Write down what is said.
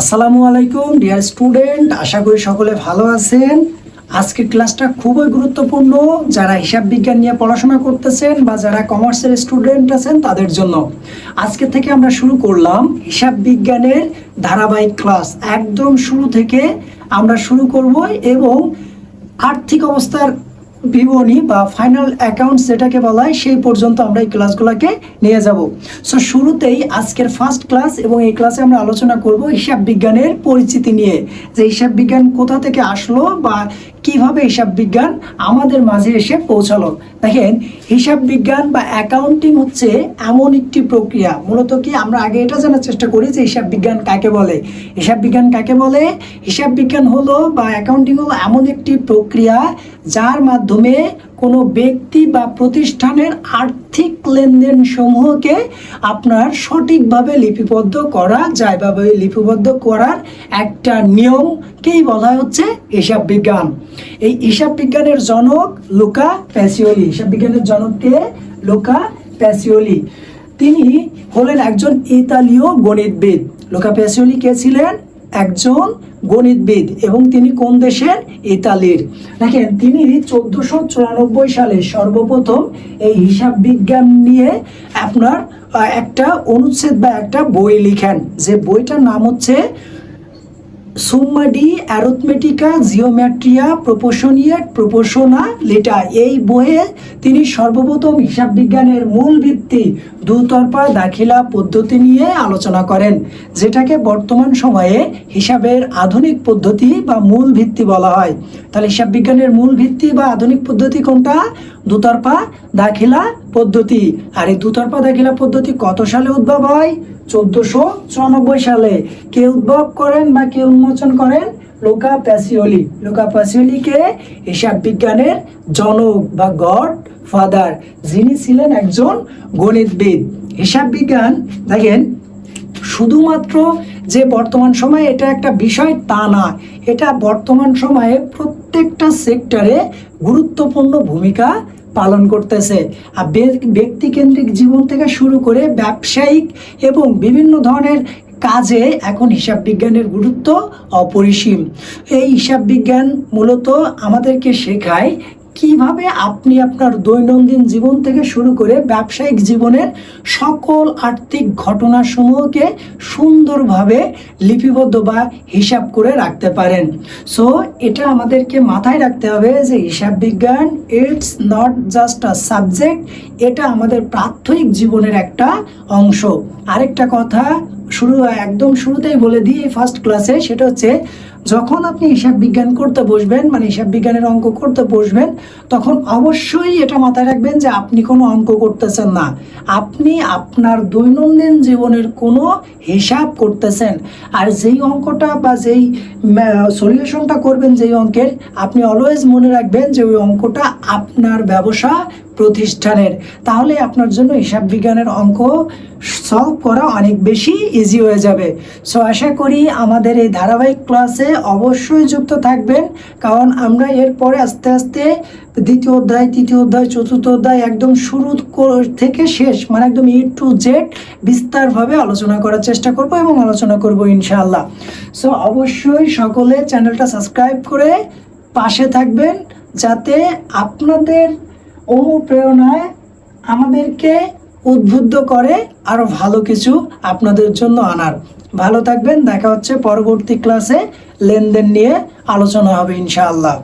আসসালামু আলাইকুম dear student আশা করি সকলে ভালো আছেন। আজকের ক্লাসটা খুবই গুরুত্বপূর্ণ। যারা হিসাব বিজ্ঞান নিয়ে পড়াশোনা করতেছেন বা যারা কমার্সের স্টুডেন্ট আছেন, তাদের জন্য। আজকে থেকে আমরা শুরু করলাম হিসাব বিজ্ঞানের ধারাবাহিক ক্লাস একদম শুরু থেকে আমরা শুরু করব এবং আর্থিক অবস্থার বিবরণী বা ফাইনাল অ্যাকাউন্ট যেটাকে বলা হয়, সেই পর্যন্ত আমরা এই ক্লাসগুলোকে নিয়ে যাব। সো শুরুতেই আজকের ফার্স্ট ক্লাস এবং এই ক্লাসে আমরা আলোচনা করব হিসাব বিজ্ঞানের পরিচিতি নিয়ে। যে হিসাব বিজ্ঞান কোথা থেকে আসলো বা কীভাবে হিসাব বিজ্ঞান আমাদের মাঝে এসে পৌঁছালো। দেখেন, হিসাব বিজ্ঞান বা অ্যাকাউন্টিং হচ্ছে এমন একটি প্রক্রিয়া। মূলত কি, আমরা আগে এটা জানার চেষ্টা করি যে হিসাব বিজ্ঞান কাকে বলে। হিসাব বিজ্ঞান কাকে বলে? হিসাব বিজ্ঞান হলো বা অ্যাকাউন্টিং হলো এমন একটি প্রক্রিয়া যার মাধ্যমে কোনো ব্যক্তি বা প্রতিষ্ঠানের আর্থিক লেনদেন সমূহকে আপনার সঠিকভাবে লিপিবদ্ধ করা যায় বা লিপিবদ্ধ করার একটা নিয়মকেই বলা হচ্ছে হিসাব বিজ্ঞান। এই হিসাব বিজ্ঞানের জনক লুকা প্যাসিওলি। হিসাব বিজ্ঞানের জনককে লুকা প্যাসিওলি। তিনি হলেন একজন ইতালীয় গণিতবিদ। লোকা প্যাসিওলি কে ছিলেন? একজন গণিতবিদ এবং তিনি কোন দেশের? ইতালির। দেখেন, তিনি চোদ্দশো চুরানব্বই সালে সর্বপ্রথম এই হিসাব বিজ্ঞান নিয়ে আপনার একটা অনুচ্ছেদ বা একটা বই লিখেন। যে বইটার নাম হচ্ছে সুম্মাডি অ্যারোথমেটিকা জিওমেট্রিয়া প্রপোশনিয়েট প্রপোশনা লেটা এই বইয়ে তিনি সর্বপ্রথম হিসাব বিজ্ঞানের মূল ভিত্তি দুতরফা দাখিলা পদ্ধতি নিয়ে আলোচনা করেন, যেটাকে বর্তমান সময়ে হিসাবের আধুনিক পদ্ধতি বা মূল ভিত্তি বলা হয়। তাহলে হিসাব বিজ্ঞানের মূল ভিত্তি বা আধুনিক পদ্ধতি কোনটা? দুতরফা দাখিলা পদ্ধতি। আর এই দুতরফা দাখিলা পদ্ধতি কত সালে উদ্ভব হয়? চোদ্দশো চুরানব্বই সালে কে উদ্ভব করেন বা কে উন্মোচন করেন? লোকা প্যাসিওলি। লোকা প্যাসিওলিকে হিসাব বিজ্ঞানের জনক বা গড ফাদার যিনি ছিলেন একজন গণিতবিদ। হিসাব বিজ্ঞান, দেখেন, শুধুমাত্র যে বর্তমান সময়ে এটা একটা বিষয় তা না, এটা বর্তমান সময়ে প্রত্যেকটা সেক্টরে গুরুত্বপূর্ণ ভূমিকা পালন করতেছে। আর ব্যক্তিকেন্দ্রিক জীবন থেকে শুরু করে ব্যবসায়িক এবং বিভিন্ন ধরনের কাজে এখন হিসাব বিজ্ঞানের গুরুত্ব অপরিসীম। এই হিসাব বিজ্ঞান মূলত আমাদেরকে শেখায় কীভাবে আপনি আপনার দৈনন্দিন জীবন থেকে শুরু করে ব্যবসায়িক জীবনের সকল আর্থিক ঘটনাসমূহকে সুন্দরভাবে লিপিবদ্ধ বা হিসাব করে রাখতে পারেন। সো এটা আমাদেরকে মাথায় রাখতে হবে যে হিসাব বিজ্ঞান it's not just a subject এটা আমাদের প্রাথমিক জীবনের একটা অংশ। আরেকটা কথা, শুরু, একদম শুরুতেই বলে দিই ফার্স্ট ক্লাসে সেটা হচ্ছে যখন আপনি হিসাব বিজ্ঞান করতে বসবেন মানে হিসাব বিজ্ঞানের অঙ্ক করতে বসবেন, তখন অবশ্যই এটা মাথায় রাখবেন যে আপনি কোনো অঙ্ক করতেছেন না। আপনি আপনার দৈনন্দিন জীবনের কোনো হিসাব করতেছেন। আর যেই অঙ্কটা বা যেই সলিউশনটা করবেন যেই অঙ্কের, আপনি অলওয়েজ মনে রাখবেন যে ওই অঙ্কটা আপনার ব্যবসা প্রতিষ্ঠানের। তাহলে আপনার জন্য হিসাব বিজ্ঞানের অঙ্ক সলভ করা অনেক বেশি ইজি হয়ে যাবে। সো আশা করি আমাদের এই ধারাবাহিক ক্লাসে অবশ্যই যুক্ত থাকবেন। কারণ আমরা এরপরে আস্তে আস্তে দ্বিতীয় অধ্যায়, তৃতীয় অধ্যায়, চতুর্থ অধ্যায় একদম শুরু থেকে শেষ মানে একদম ই টু জেড বিস্তারভাবে আলোচনা করার চেষ্টা করব এবং আলোচনা করব ইনশাআল্লাহ। সো অবশ্যই সকলে চ্যানেলটা সাবস্ক্রাইব করে পাশে থাকবেন, যাতে আপনাদের অনুপ্রেরণায় আমাদেরকে উদ্বুদ্ধ করে আরও ভালো কিছু আপনাদের জন্য আনার। ভালো থাকবেন, দেখা হচ্ছে পরবর্তী ক্লাসে লেনদেন নিয়ে আলোচনা হবে ইনশাআল্লাহ।